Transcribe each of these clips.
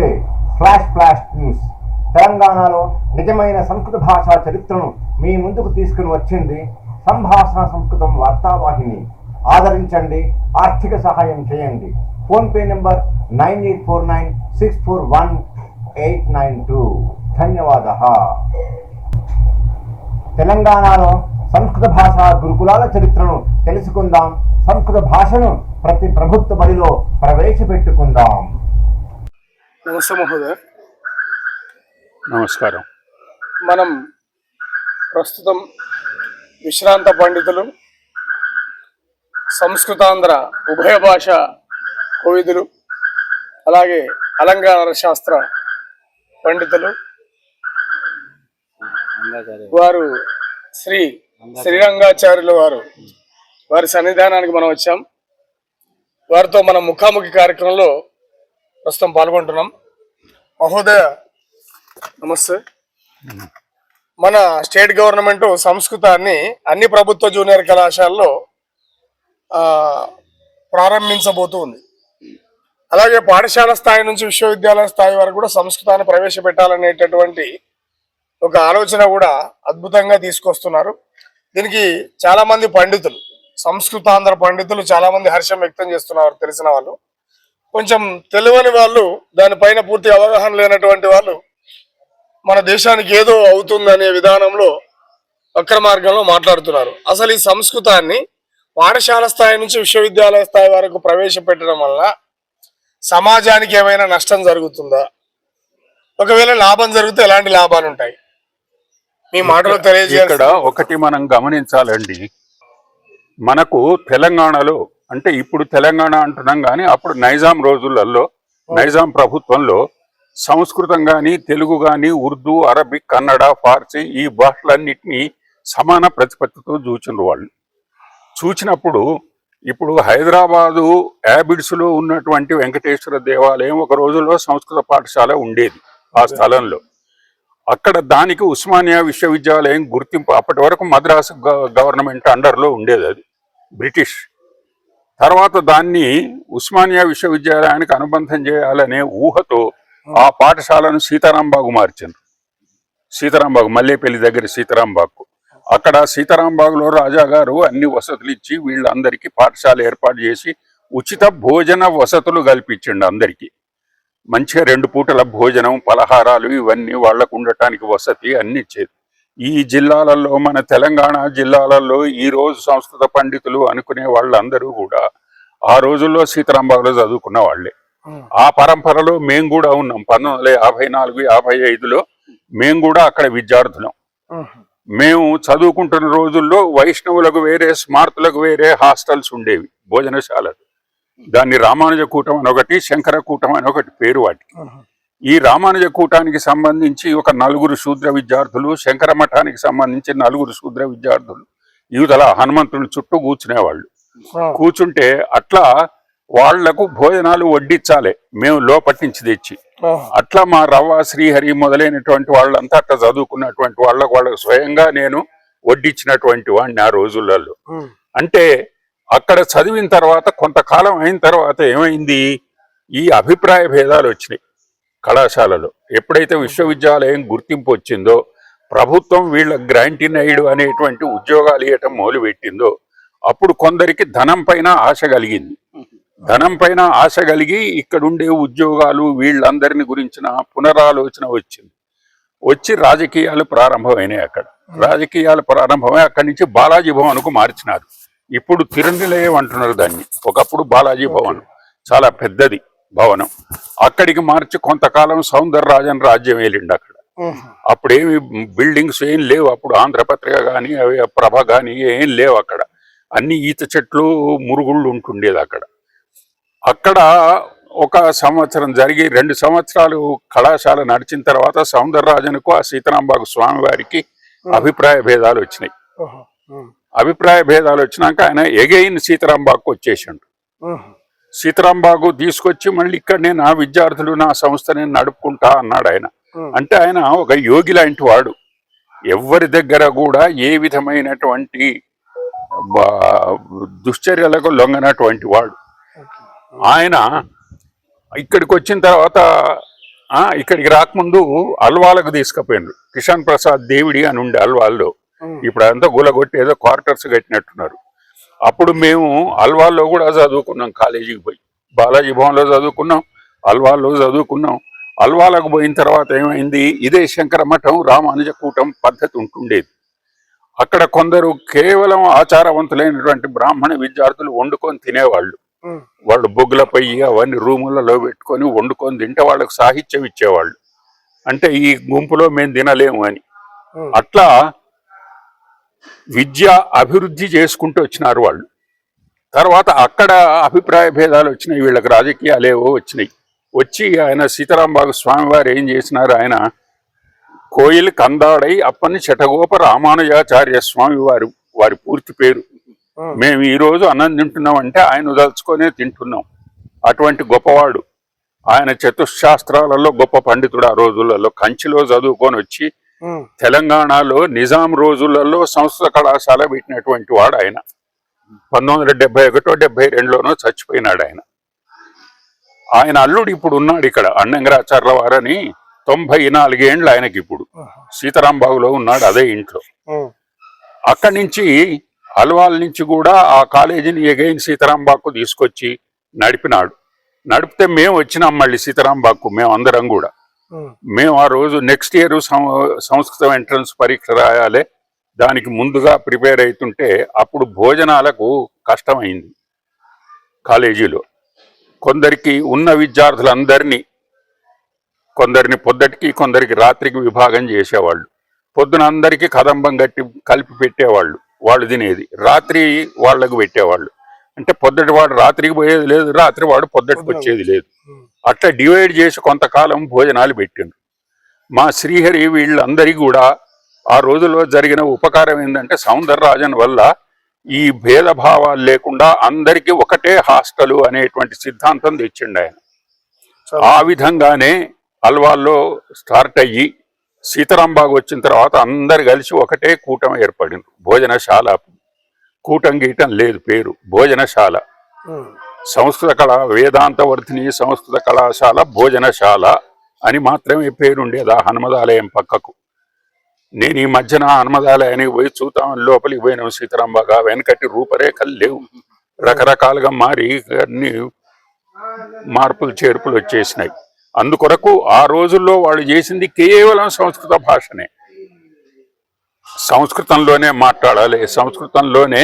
నమస్తే flash flash news తెలంగాణలో నిజమైన సంస్కృత భాషా చరిత్రను మీ ముందుకు తీసుకుని వచ్చింది సంభాషణ సంస్కృతం వార్తావాహిని. ఆదరించండి ఆర్థిక సహాయం చేయండి. PhonePe number nine eight four nine six four one eight nine two. ధన్యవాద తెలంగాణలో సంస్కృత భాష గురుకులాల చరిత్రను తెలుసుకుందాం. సంస్కృత భాషను ప్రతి ప్రభుత్వ బడిలో ప్రవేశపెట్టుకుందాం. నమస్తే మహోదయ్. నమస్కారం. మనం ప్రస్తుతం విశ్రాంత పండితులు సంస్కృతాంధ్ర ఉభయ భాష కోవిదులు అలాగే అలంకార శాస్త్ర పండితులు వారు శ్రీ శ్రీరంగాచార్యుల వారు. వారి సన్నిధానానికి మనం వచ్చాం. వారితో మనం ముఖాముఖి కార్యక్రమంలో ప్రస్తుతం పాల్గొంటున్నాం. మహోదయ నమస్తే. మన స్టేట్ గవర్నమెంట్ సంస్కృతాన్ని అన్ని ప్రభుత్వ జూనియర్ కళాశాలలో ప్రారంభించబోతుంది. అలాగే పాఠశాల స్థాయి నుంచి విశ్వవిద్యాలయ స్థాయి వరకు కూడా సంస్కృతాన్ని ప్రవేశపెట్టాలనేటటువంటి ఒక ఆలోచన కూడా అద్భుతంగా తీసుకొస్తున్నారు. దీనికి చాలామంది పండితులు సంస్కృతాంధ్ర పండితులు చాలామంది హర్షం వ్యక్తం చేస్తున్నారు తెలిసిన వాళ్ళు. కొంచెం తెలియని వాళ్ళు దానిపైన పూర్తి అవగాహన లేనటువంటి వాళ్ళు మన దేశానికి ఏదో అవుతుందనే విధానంలో వక్ర మార్గంలో మాట్లాడుతున్నారు. అసలు ఈ సంస్కృతాన్ని పాఠశాల స్థాయి నుంచి విశ్వవిద్యాలయ స్థాయి వరకు ప్రవేశపెట్టడం వల్ల సమాజానికి ఏమైనా నష్టం జరుగుతుందా? ఒకవేళ లాభం జరిగితే ఎలాంటి లాభాలు ఉంటాయి? మీ మాటలో ఇక్కడ తెలియజేయక్కడ ఒకటి మనం గమనించాలండి. మనకు తెలంగాణలో అంటే ఇప్పుడు తెలంగాణ అంటున్నాం కానీ అప్పుడు నైజాం రోజులలో నైజాం ప్రభుత్వంలో సంస్కృతం కానీ తెలుగు కానీ ఉర్దూ అరబిక్ కన్నడ ఫార్సీ ఈ భాషలన్నిటినీ సమాన ప్రతిపత్తితో చూచిన వాళ్ళు. చూచినప్పుడు ఇప్పుడు హైదరాబాదు యాబిడ్స్లో ఉన్నటువంటి వెంకటేశ్వర దేవాలయం ఒక రోజుల్లో సంస్కృత పాఠశాల ఉండేది ఆ స్థలంలో. అక్కడ దానికి ఉస్మానియా విశ్వవిద్యాలయం గుర్తింపు అప్పటి వరకు మద్రాసు గవర్నమెంట్ అండర్లో ఉండేది అది. బ్రిటిష్. తర్వాత దాన్ని ఉస్మానియా విశ్వవిద్యాలయానికి అనుబంధం చేయాలనే ఊహతో ఆ పాఠశాలను సీతారాంబాగు మార్చారు సీతారాంబాగు మల్లేపల్లి దగ్గర సీతారాంబాగు అక్కడ సీతారాంబాగులో రాజా గారు అన్ని వసతులు ఇచ్చి వీళ్ళందరికీ పాఠశాల ఏర్పాటు చేసి ఉచిత భోజన వసతులు కల్పించండి అందరికీ. మంచిగా రెండు పూటల భోజనం పలహారాలు ఇవన్నీ వాళ్ళకు ఉండటానికి వసతి అన్ని ఇచ్చేది. ఈ జిల్లాలలో మన తెలంగాణ జిల్లాలలో ఈ రోజు సంస్కృత పండితులు అనుకునే వాళ్ళందరూ కూడా ఆ రోజుల్లో సీతారాంబాగులో చదువుకున్న వాళ్ళే. ఆ. పరంపరలో మేము కూడా ఉన్నాం. పంతొమ్మిది వందల యాభై నాలుగు యాభై ఐదులో మేము కూడా అక్కడ విద్యార్థులం. మేము చదువుకుంటున్న రోజుల్లో వైష్ణవులకు వేరే స్మార్తులకు వేరే హాస్టల్స్ ఉండేవి భోజనశాలలు. దాన్ని రామానుజ కూటం అని ఒకటి శంకర కూటం అని ఒకటి పేరు వాటికి. ఈ రామానుజ కూటానికి సంబంధించి ఒక నలుగురు శూద్ర విద్యార్థులు శంకర మఠానికి సంబంధించి నలుగురు శూద్ర విద్యార్థులు యువతల హనుమంతుని చుట్టూ కూర్చునేవాళ్ళు. కూర్చుంటే అట్లా వాళ్ళకు భోజనాలు వడ్డించాలి మేము లోపటి నుంచి తెచ్చి అట్లా మా రవ్వ శ్రీహరి మొదలైనటువంటి వాళ్ళంతా అట్లా చదువుకున్నటువంటి వాళ్ళకు వాళ్ళకు స్వయంగా నేను వడ్డించినటువంటి వాడిని ఆ రోజులలో. అంటే అక్కడ చదివిన తర్వాత కొంతకాలం అయిన తర్వాత ఏమైంది? ఈ అభిప్రాయ భేదాలు వచ్చినాయి. కళాశాలలో. ఎప్పుడైతే విశ్వవిద్యాలయం గుర్తింపు వచ్చిందో ప్రభుత్వం వీళ్ళ గ్రాంటినైడ్ అనేటువంటి ఉద్యోగాలు ఇవ్వటం మొదలుపెట్టిందో అప్పుడు కొందరికి ధనం పైన ఆశ కలిగింది. ధనం పైన ఆశ కలిగి ఇక్కడుండే ఉద్యోగాలు వీళ్ళందరిని గురించిన పునరాలోచన వచ్చింది. వచ్చి రాజకీయాలు ప్రారంభమైనాయి అక్కడ. రాజకీయాలు ప్రారంభమై అక్కడి నుంచి బాలాజీ భవన్కు మార్చినారు. ఇప్పుడు తిరునిలయం అంటున్నారు దాన్ని. ఒకప్పుడు బాలాజీ భవన్ చాలా పెద్దది. భవనం. అక్కడికి మార్చి కొంతకాలం సౌందరరాజన్ రాజ్యం వెళ్ళిండు అక్కడ. అప్పుడేమి బిల్డింగ్స్ ఏం లేవు. అప్పుడు ఆంధ్రపత్రిక కానీ అవి ప్రభ కానీ ఏం లేవు అక్కడ. అన్ని ఈత చెట్లు మురుగుళ్ళు ఉంటుండేది అక్కడ. అక్కడ ఒక సంవత్సరం జరిగి రెండు సంవత్సరాలు కళాశాల నడిచిన తర్వాత సౌందరరాజన్కు ఆ సీతారాంబాగు స్వామి వారికి అభిప్రాయ భేదాలు వచ్చినాయి. అభిప్రాయ భేదాలు వచ్చినాక ఆయన ఎగైన్ సీతారాంబాగుకు వచ్చేసిండు. సీతారాంబాగు తీసుకొచ్చి మళ్ళీ ఇక్కడ నేను నా విద్యార్థులు నా సంస్థ నేను నడుపుకుంటా అన్నాడు ఆయన. అంటే ఆయన ఒక యోగి లాంటి వాడు. ఎవరి దగ్గర కూడా ఏ విధమైనటువంటి దుశ్చర్యలకు లొంగనటువంటి వాడు. ఆయన ఇక్కడికి వచ్చిన తర్వాత ఆ, ఇక్కడికి రాకముందు అల్వాలకు తీసుకుపోయినారు కిషన్ ప్రసాద్ దేవిడి అని ఉండే అల్వాల్లో. ఇప్పుడు అదంతా గులగొట్టి ఏదో క్వార్టర్స్ కట్టినట్టున్నారు. అప్పుడు మేము అల్వాల్లో కూడా చదువుకున్నాం కాలేజీకి పోయి. బాలాజీ భవన్లో చదువుకున్నాం అల్వాల్లో చదువుకున్నాం. అల్వాలకు పోయిన తర్వాత ఏమైంది? ఇదే శంకర మఠం రామానుజ కూటం పద్ధతి ఉంటుండేది. అక్కడ కొందరు కేవలం ఆచారవంతులైనటువంటి బ్రాహ్మణ విద్యార్థులు వండుకొని తినేవాళ్ళు. వాళ్ళు బొగ్గుల పొయ్యి అవన్నీ రూములలో పెట్టుకొని వండుకొని తింటే వాళ్ళకి సాహిత్యం ఇచ్చేవాళ్ళు. అంటే ఈ గుంపులో మేము తినలేము అని. అట్లా విద్య అభివృద్ధి చేసుకుంటూ వచ్చినారు వాళ్ళు. తర్వాత అక్కడ అభిప్రాయ భేదాలు వచ్చినాయి వీళ్ళకి రాజకీయాలేవో వచ్చినాయి. వచ్చి ఆయన సీతారాంబాబు స్వామి వారు ఏం చేసినారు ఆయన కోయిల్ కందాడై అప్పని చటగోప రామానుజాచార్య స్వామి వారు వారి పూర్తి పేరు. మేము ఈ రోజు అన్నం తింటున్నాం అంటే ఆయన దలుచుకొనే తింటున్నాం. అటువంటి గొప్పవాడు. ఆయన చతుశాస్త్రాలలో గొప్ప పండితుడు ఆ రోజులలో. కంచిలో చదువుకొని వచ్చి తెలంగాణలో నిజాం రోజులలో సంస్కృత కళాశాల పెట్టినటువంటి వాడు ఆయన. పంతొమ్మిది వందల డెబ్బై ఒకటో డెబ్బై రెండులోనో చచ్చిపోయినాడు ఆయన. ఆయన అల్లుడు ఇప్పుడు ఉన్నాడు ఇక్కడ అన్నంగరాచార్ల వారని తొంభై నాలుగేండ్లు ఆయనకి ఇప్పుడు. సీతారాంబాబులో ఉన్నాడు అదే ఇంట్లో. అక్కడి నుంచి అల్వాల్ నుంచి కూడా ఆ కాలేజీని ఎగైన్ సీతారాంబాగ్కు తీసుకొచ్చి నడిపినాడు. నడిపితే మేము వచ్చినాం మళ్ళీ సీతారాంబాగ్కు మేము అందరం కూడా. మేము ఆ రోజు నెక్స్ట్ ఇయర్ సంస్కృతం ఎంట్రన్స్ పరీక్ష రాయాలి. దానికి ముందుగా ప్రిపేర్ అవుతుంటే అప్పుడు భోజనాలకు కష్టమైంది కాలేజీలో. కొందరికి ఉన్న విద్యార్థులందరినీ కొందరిని పొద్దటికి కొందరికి రాత్రికి విభాగం చేసేవాళ్ళు. పొద్దున అందరికీ కదంబం గట్టి కలిపి పెట్టేవాళ్ళు వాళ్ళు తినేది. రాత్రి వాళ్ళకు పెట్టేవాళ్ళు. అంటే పొద్దటి వాడు రాత్రికి పోయేది లేదు రాత్రి వాడు పొద్దటికి వచ్చేది లేదు. అట్లా డివైడ్ చేసి కొంతకాలం భోజనాలు పెట్టిండ్రు. మా శ్రీహరి వీళ్ళందరికీ కూడా ఆ రోజుల్లో జరిగిన ఉపకారం ఏంటంటే సౌందరరాజన్ వల్ల ఈ భేదభావాలు లేకుండా అందరికీ ఒకటే హాస్టల్ అనేటువంటి సిద్ధాంతం తెచ్చిండు ఆయన. ఆ విధంగానే అల్వాల్లో స్టార్ట్ అయ్యి సీతారాంబాగ్ వచ్చిన తర్వాత అందరు కలిసి ఒకటే కూటమి ఏర్పడింది భోజనశాల కూటం గీయటం లేదు పేరు. భోజనశాల. సంస్కృత కళ వేదాంత వర్ధిని సంస్కృత కళాశాల భోజనశాల అని మాత్రమే పేరుండేది ఆ హనుమదాలయం పక్కకు. నేను ఈ మధ్యన హనుమదాలయానికి పోయి చూద్దామని లోపలికి పోయిన సీతారాంబాగా వెనకటి రూపరేఖలు లేవు. రకరకాలుగా మారి అన్ని మార్పులు చేర్పులు వచ్చేసినాయి. అందుకొరకు ఆ రోజుల్లో వాళ్ళు చేసింది కేవలం సంస్కృత భాషనే. సంస్కృతంలోనే మాట్లాడాలి సంస్కృతంలోనే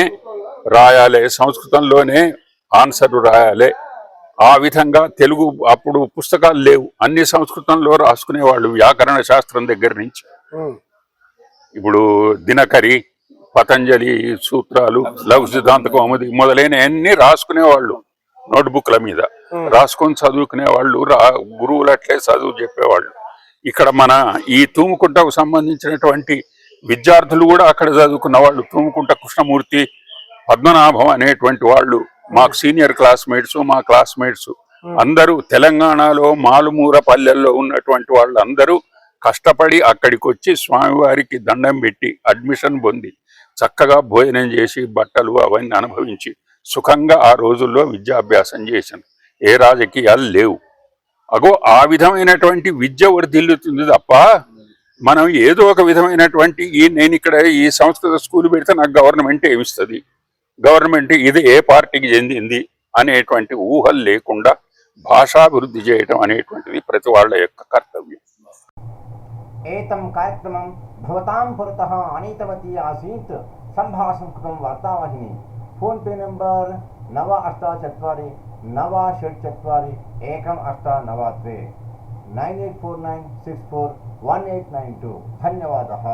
రాయాలి సంస్కృతంలోనే ఆన్సర్ రాయాలి. ఆ విధంగా తెలుగు అప్పుడు పుస్తకాలు లేవు. అన్ని సంస్కృతంలో రాసుకునేవాళ్ళు వ్యాకరణ శాస్త్రం దగ్గర నుంచి. ఇప్పుడు దినకరి పతంజలి సూత్రాలు లఘు సిద్ధాంత కౌముది మొదలైన అన్ని రాసుకునేవాళ్ళు నోట్బుక్ల మీద. రాసుకొని చదువుకునే వాళ్ళు రా గురువులు అట్లే చదువు చెప్పేవాళ్ళు. ఇక్కడ మన ఈ తూముకుంటకు సంబంధించినటువంటి విద్యార్థులు కూడా అక్కడ చదువుకున్న వాళ్ళు. తూముకుంట కృష్ణమూర్తి పద్మనాభం అనేటువంటి వాళ్ళు. మాకు సీనియర్ క్లాస్మేట్స్ మా క్లాస్మేట్స్. అందరూ తెలంగాణలో మాలుమూర పల్లెల్లో ఉన్నటువంటి వాళ్ళు అందరూ కష్టపడి అక్కడికి వచ్చి స్వామివారికి దండం పెట్టి అడ్మిషన్ పొంది చక్కగా భోజనం చేసి బట్టలు అవన్నీ అనుభవించి సుఖంగా ఆ రోజుల్లో విద్యాభ్యాసం చేశాను ఏ రాజకీయాలు లేవు. అగో ఆ విధమైనటువంటి విద్య వర్ధిల్లుతుంది తప్ప మనం ఏదో ఒక విధమైనటువంటి ఈ నేను ఇక్కడ ఈ సంస్కృత స్కూల్ పెడితే నాకు గవర్నమెంట్ ఏమిస్తుంది? గవర్నమెంట్ ఇది ఏ పార్టీకి చెందింది? అనేటువంటి ఊహలు లేకుండా భాషాభివృద్ధి చేయటం అనేటువంటిది ప్రతి వాళ్ళ యొక్క కర్తవ్యం. ఏతం కార్యక్రమం భవతాం పురత ఆనీతవతి ఆసీత్ సంభాషణం కృతం ఫోన్ పే నంబర్ నవ అష్ట చత్వరి నవ షట్ చత్వారి ఏకం అష్ట నవ ద్వే nine eight four nine six four one at nine two धन्यवादः